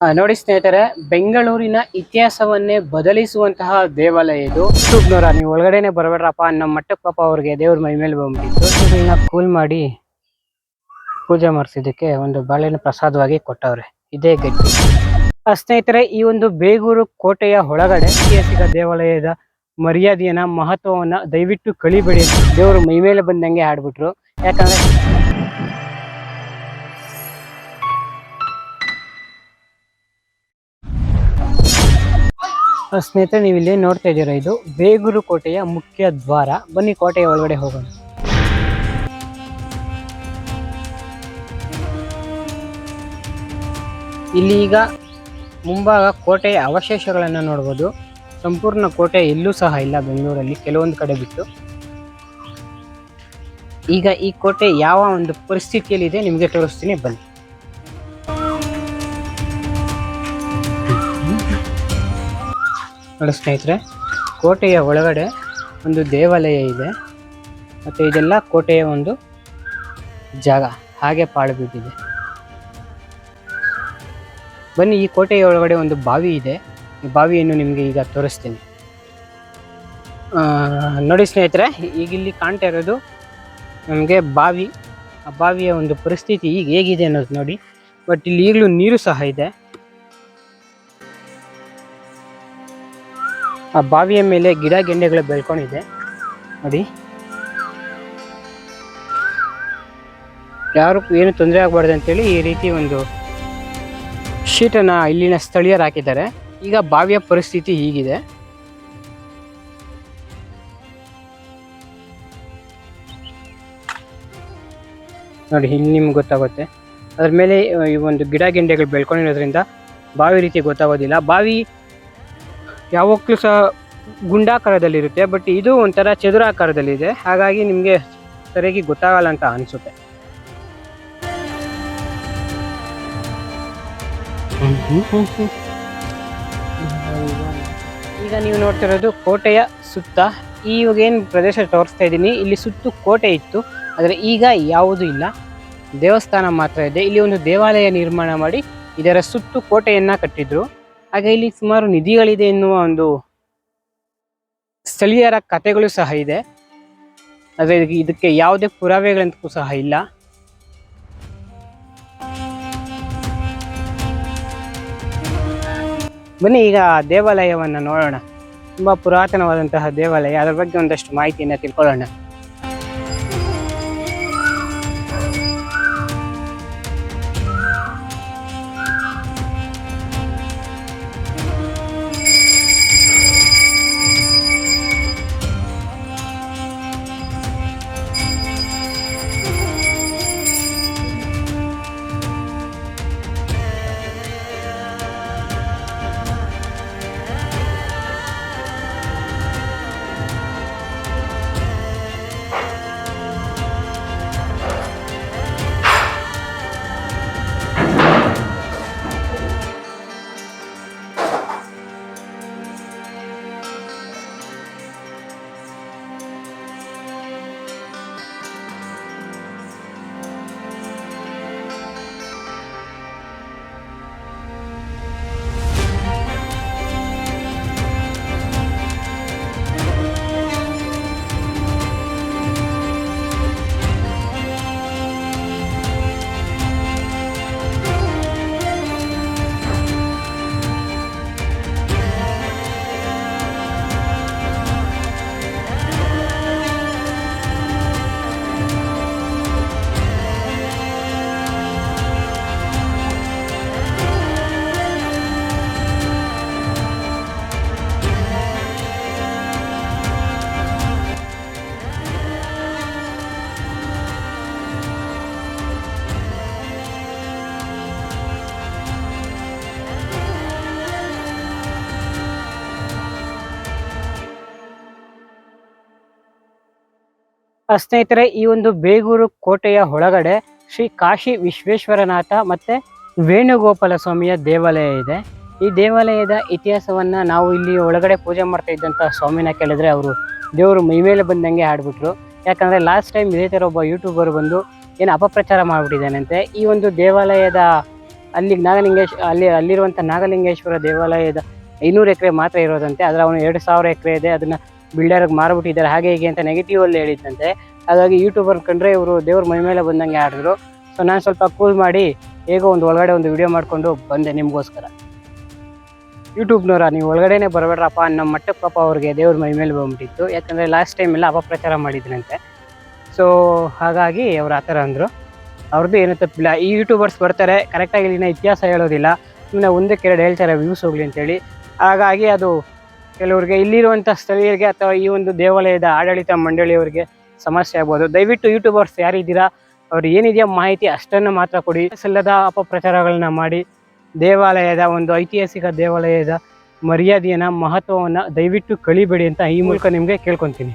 ನೋಡಿ ಸ್ನೇಹಿತರೆ, ಬೆಂಗಳೂರಿನ ಇತಿಹಾಸವನ್ನೇ ಬದಲಿಸುವಂತಹ ದೇವಾಲಯ ಇದು. ಯೂಟ್ಯೂಬ್ನವರ ನೀವು ಒಳಗಡೆನೆ ಬರಬೇಡ್ರಪ್ಪ, ನಮ್ಮ ಮಟ್ಟಪ್ಪ ಪಾಪ ಅವ್ರಿಗೆ ದೇವ್ರ ಮೈ ಮೇಲೆ ಬಂದ್ಬಿಟ್ಟು ಕೂಲ್ ಮಾಡಿ ಪೂಜೆ ಮಾಡಿಸಿದ್ದಕ್ಕೆ ಒಂದು ಬಾಳೆಹಣ್ಣು ಪ್ರಸಾದವಾಗಿ ಕೊಟ್ಟವ್ರೆ. ಇದೇ ಗಟ್ಟಿ ಸ್ನೇಹಿತರೆ, ಈ ಒಂದು ಬೇಗೂರು ಕೋಟೆಯ ಒಳಗಡೆ ಐತಿಹಾಸಿಕ ದೇವಾಲಯದ ಮರ್ಯಾದೆಯನ್ನ, ಮಹತ್ವವನ್ನ ದಯವಿಟ್ಟು ಕಳಿಬೇಡಿ ದೇವರು ಮೈ ಮೇಲೆ ಬಂದಂಗೆ ಆಡ್ಬಿಟ್ರು. ಯಾಕಂದ್ರೆ ಸ್ನೇಹಿತರೆ, ನೀವು ಇಲ್ಲಿ ನೋಡ್ತಾ ಇದ್ದೀರಾ ಇದು ಬೇಗೂರು ಕೋಟೆಯ ಮುಖ್ಯ ದ್ವಾರ. ಬನ್ನಿ ಕೋಟೆಯ ಒಳಗಡೆ ಹೋಗೋಣ. ಇಲ್ಲಿ ಈಗ ಮುಂಭಾಗ ಕೋಟೆಯ ಅವಶೇಷಗಳನ್ನು ನೋಡ್ಬೋದು. ಸಂಪೂರ್ಣ ಕೋಟೆ ಎಲ್ಲೂ ಸಹ ಇಲ್ಲ ಬೆಂಗಳೂರಲ್ಲಿ, ಕೆಲವೊಂದು ಕಡೆ ಬಿಟ್ಟು. ಈಗ ಈ ಕೋಟೆ ಯಾವ ಒಂದು ಪರಿಸ್ಥಿತಿಯಲ್ಲಿ ಇದೆ ನಿಮಗೆ ತೋರಿಸ್ತೀನಿ, ಬನ್ನಿ. ನೋಡಿ ಸ್ನೇಹಿತರೆ, ಕೋಟೆಯ ಒಳಗಡೆ ಒಂದು ದೇವಾಲಯ ಇದೆ. ಮತ್ತು ಇದೆಲ್ಲ ಕೋಟೆಯ ಒಂದು ಜಾಗ, ಹಾಗೆ ಪಾಳು ಬಿದ್ದಿದೆ. ಬನ್ನಿ, ಈ ಕೋಟೆಯ ಒಳಗಡೆ ಒಂದು ಬಾವಿ ಇದೆ. ಈ ಬಾವಿಯನ್ನು ನಿಮಗೆ ಈಗ ತೋರಿಸ್ತೀನಿ. ನೋಡಿ ಸ್ನೇಹಿತರೆ, ಈಗ ಇಲ್ಲಿ ಕಾಣ್ತಾ ಇರೋದು ನಮಗೆ ಬಾವಿ. ಆ ಬಾವಿಯ ಒಂದು ಪರಿಸ್ಥಿತಿ ಈಗ ಹೇಗಿದೆ ಅನ್ನೋದು ನೋಡಿ. ಬಟ್ ಇಲ್ಲಿ ಈಗಲೂ ನೀರು ಸಹ ಇದೆ. ಆ ಬಾವಿಯ ಮೇಲೆ ಗಿಡ ಗೆಂಡೆಗಳು ಬೆಳ್ಕೊಂಡಿದೆ. ನೋಡಿ. ಯಾರು ಏನು ತೊಂದರೆ ಆಗಬಾರ್ದು ಅಂತೇಳಿ ಈ ರೀತಿ ಒಂದು ಶೀಟನ್ನು ಇಲ್ಲಿನ ಸ್ಥಳೀಯರು ಹಾಕಿದ್ದಾರೆ. ಈಗ ಬಾವಿಯ ಪರಿಸ್ಥಿತಿ ಹೀಗಿದೆ. ನೋಡಿ, ಇಲ್ಲಿ ನಿಮ್ಗೆ ಗೊತ್ತಾಗುತ್ತೆ. ಅದ್ರ ಮೇಲೆ ಈ ಒಂದು ಗಿಡ ಗೆಂಡೆಗಳು ಬೆಳ್ಕೊಂಡಿರೋದ್ರಿಂದ ಬಾವಿ ರೀತಿ ಗೊತ್ತಾಗೋದಿಲ್ಲ. ಬಾವಿ ಯಾವಾಗಲೂ ಸಹ ಗುಂಡಾಕಾರದಲ್ಲಿರುತ್ತೆ ಬಟ್ ಇದು ಒಂಥರ ಚದುರಾಕಾರದಲ್ಲಿದೆ. ಹಾಗಾಗಿ ನಿಮಗೆ ಸರಿಯಾಗಿ ಗೊತ್ತಾಗಲ್ಲ ಅಂತ ಅನಿಸುತ್ತೆ. ಈಗ ನೀವು ನೋಡ್ತಿರೋದು ಕೋಟೆಯ ಸುತ್ತ. ಈವಾಗ ಏನು ಪ್ರದೇಶ ತೋರಿಸ್ತಾ ಇದ್ದೀನಿ, ಇಲ್ಲಿ ಸುತ್ತು ಕೋಟೆ ಇತ್ತು, ಆದರೆ ಈಗ ಯಾವುದೂ ಇಲ್ಲ. ದೇವಸ್ಥಾನ ಮಾತ್ರ ಇದೆ. ಇಲ್ಲಿ ಒಂದು ದೇವಾಲಯ ನಿರ್ಮಾಣ ಮಾಡಿ ಇದರ ಸುತ್ತು ಕೋಟೆಯನ್ನು ಕಟ್ಟಿದ್ರು. ಹಾಗೆ ಇಲ್ಲಿ ಸುಮಾರು ನಿಧಿಗಳಿದೆ ಎನ್ನುವ ಒಂದು ಸ್ಥಳೀಯರ ಕಥೆಗಳು ಸಹ ಇದೆ. ಆದರೆ ಇದಕ್ಕೆ- ಯಾವುದೇ ಪುರಾವೆಗಳಂತೂ ಸಹ ಇಲ್ಲ. ಬನ್ನಿ ಈಗ ದೇವಾಲಯವನ್ನು ನೋಡೋಣ. ತುಂಬ ಪುರಾತನವಾದಂತಹ ದೇವಾಲಯ. ಅದರ ಬಗ್ಗೆ ಒಂದಷ್ಟು ಮಾಹಿತಿಯನ್ನು ತಿಳ್ಕೊಳ್ಳೋಣ. ಸ್ನೇಹಿತರೆ, ಈ ಒಂದು ಬೇಗೂರು ಕೋಟೆಯ ಒಳಗಡೆ ಶ್ರೀ ಕಾಶಿ ವಿಶ್ವೇಶ್ವರನಾಥ ಮತ್ತೆ ವೇಣುಗೋಪಾಲ ಸ್ವಾಮಿಯ ದೇವಾಲಯ ಇದೆ. ಈ ದೇವಾಲಯದ ಇತಿಹಾಸವನ್ನ ನಾವು ಇಲ್ಲಿ ಒಳಗಡೆ ಪೂಜೆ ಮಾಡ್ತಾ ಇದ್ದಂಥ ಸ್ವಾಮಿನ ಕೇಳಿದ್ರೆ ಅವರು ದೇವರು ಮೈ ಮೇಲೆ ಬಂದಂಗೆ ಆಡ್ಬಿಟ್ರು ಯಾಕಂದರೆ ಲಾಸ್ಟ್ ಟೈಮ್ ಇದೇ ಥರ ಒಬ್ಬ ಯೂಟ್ಯೂಬರ್ ಬಂದು ಏನು ಅಪಪ್ರಚಾರ ಮಾಡಿಬಿಟ್ಟಿದ್ದಾನಂತೆ. ಈ ಒಂದು ದೇವಾಲಯದ ಅಲ್ಲಿ ನಾಗಲಿಂಗೇಶ್, ಅಲ್ಲಿ ಅಲ್ಲಿರುವಂಥ ನಾಗಲಿಂಗೇಶ್ವರ ದೇವಾಲಯದ ಐನೂರು ಎಕರೆ ಮಾತ್ರ ಇರೋದಂತೆ. ಆದರೆ ಅವನು ಎರಡು ಸಾವಿರ ಎಕರೆ ಇದೆ. ಅದನ್ನ ಬಿಲ್ಡರ್ಗೆ ಮಾರ್ಬಿಟ್ಟಿದ್ದಾರೆ. ಹಾಗೆ ಹೀಗೆ ಅಂತ ನೆಗೆಟಿವ್ ಅಲ್ಲಿ ಹೇಳಿದ್ದಂತೆ. ಹಾಗಾಗಿ ಯೂಟ್ಯೂಬರ್ ಕಂಡ್ರೆ ಇವರು ದೇವ್ರ ಮೈ ಮೇಲೆ ಬಂದಂಗೆ ಆಡಿದ್ರು. ಸೊ ನಾನು ಸ್ವಲ್ಪ ಕೂಲ್ ಮಾಡಿ ಹೇಗೋ ಒಂದು ಒಳಗಡೆ ಒಂದು ವಿಡಿಯೋ ಮಾಡಿಕೊಂಡು ಬಂದೆ ನಿಮಗೋಸ್ಕರ. ಯೂಟ್ಯೂಬ್ನವರ ನೀವು ಒಳಗಡೆನೆ ಬರಬೇಡ್ರಪ್ಪ. ನಮ್ಮ ಮಟ್ಟಕ್ಕೆ ಪಾಪ ಅವ್ರಿಗೆ ದೇವ್ರ ಮೈ ಮೇಲೆ ಬಂದ್ಬಿಟ್ಟಿತ್ತು. ಯಾಕಂದರೆ ಲಾಸ್ಟ್ ಟೈಮ್ ಎಲ್ಲ ಅಪಪ್ರಚಾರ ಮಾಡಿದ್ರಂತೆ. ಸೊ ಹಾಗಾಗಿ ಅವ್ರು ಆ ಥರ ಅಂದರು. ಅವ್ರದ್ದು ಏನೂ ತಪ್ಪಿಲ್ಲ. ಈ ಯೂಟ್ಯೂಬರ್ಸ್ ಬರ್ತಾರೆ. ಕರೆಕ್ಟಾಗಿ ಇಲ್ಲಿನ ಇತಿಹಾಸ ಹೇಳೋದಿಲ್ಲ. ಸುಮ್ಮನೆ ಒಂದಕ್ಕೆ ಎರಡು ಹೇಳ್ತಾರೆ ವ್ಯೂಸ್ ಹೋಗಲಿ ಅಂತೇಳಿ. ಹಾಗಾಗಿ ಅದು ಕೆಲವ್ರಿಗೆ ಇಲ್ಲಿರುವಂಥ ಸ್ಥಳೀಯರಿಗೆ ಅಥವಾ ಈ ಒಂದು ದೇವಾಲಯದ ಆಡಳಿತ ಮಂಡಳಿಯವರಿಗೆ ಸಮಸ್ಯೆ ಆಗ್ಬೋದು. ದಯವಿಟ್ಟು ಯೂಟ್ಯೂಬರ್ಸ್ ಯಾರಿದ್ದೀರಾ ಅವ್ರು ಏನಿದೆಯಾ ಮಾಹಿತಿ ಅಷ್ಟನ್ನು ಮಾತ್ರ ಕೊಡಿ. ಸಲ್ಲದ ಅಪಪ್ರಚಾರಗಳನ್ನ ಮಾಡಿ, ದೇವಾಲಯದ ಒಂದು ಐತಿಹಾಸಿಕ ದೇವಾಲಯದ ಮರ್ಯಾದೆಯನ್ನ, ಮಹತ್ವವನ್ನು ದಯವಿಟ್ಟು ಕಳಿಬೇಡಿ ಅಂತ ಈ ಮೂಲಕ ನಿಮಗೆ ಕೇಳ್ಕೊತೀನಿ.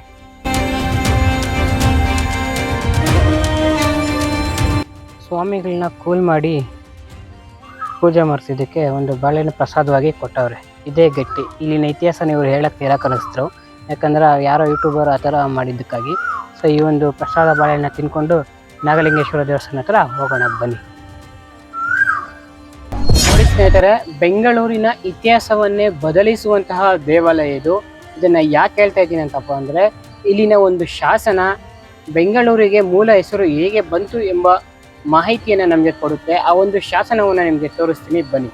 ಸ್ವಾಮಿಗಳನ್ನ ಕೂಲ್ ಮಾಡಿ ಪೂಜೆ ಮಾಡಿಸಿದ್ದಕ್ಕೆ ಒಂದು ಬಾಳೆಹಣ್ಣು ಪ್ರಸಾದವಾಗಿ ಕೊಟ್ಟವ್ರೆ. ಇದೇ ಗಟ್ಟಿ. ಇಲ್ಲಿನ ಇತಿಹಾಸನ ಇವರು ಹೇಳಕ್ಕೆ ನಿರಾಕರಿಸಿದ್ರು ಯಾಕಂದ್ರೆ ಯಾರೋ ಯೂಟ್ಯೂಬರ್ ಆ ಥರ ಮಾಡಿದ್ದಕ್ಕಾಗಿ. ಸೊ ಈ ಒಂದು ಪ್ರಸಾದ ಬಾಳೆಹಣ್ಣ ತಿನ್ಕೊಂಡು ನಾಗಲಿಂಗೇಶ್ವರ ದೇವಸ್ಥಾನ ಹತ್ರ ಹೋಗೋಣ, ಬನ್ನಿ. ನೋಡಿ ಸ್ನೇಹಿತರೆ, ಬೆಂಗಳೂರಿನ ಇತಿಹಾಸವನ್ನೇ ಬದಲಿಸುವಂತಹ ದೇವಾಲಯ ಇದು. ಇದನ್ನು ಯಾಕೆ ಹೇಳ್ತಾ ಇದ್ದೀನಿ ಅಂತಪ್ಪ ಅಂದರೆ, ಇಲ್ಲಿನ ಒಂದು ಶಾಸನ ಬೆಂಗಳೂರಿಗೆ ಮೂಲ ಹೆಸರು ಹೇಗೆ ಬಂತು ಎಂಬ ಮಾಹಿತಿಯನ್ನು ನಮಗೆ ಕೊಡುತ್ತೆ. ಆ ಒಂದು ಶಾಸನವನ್ನು ನಿಮಗೆ ತೋರಿಸ್ತೀನಿ, ಬನ್ನಿ.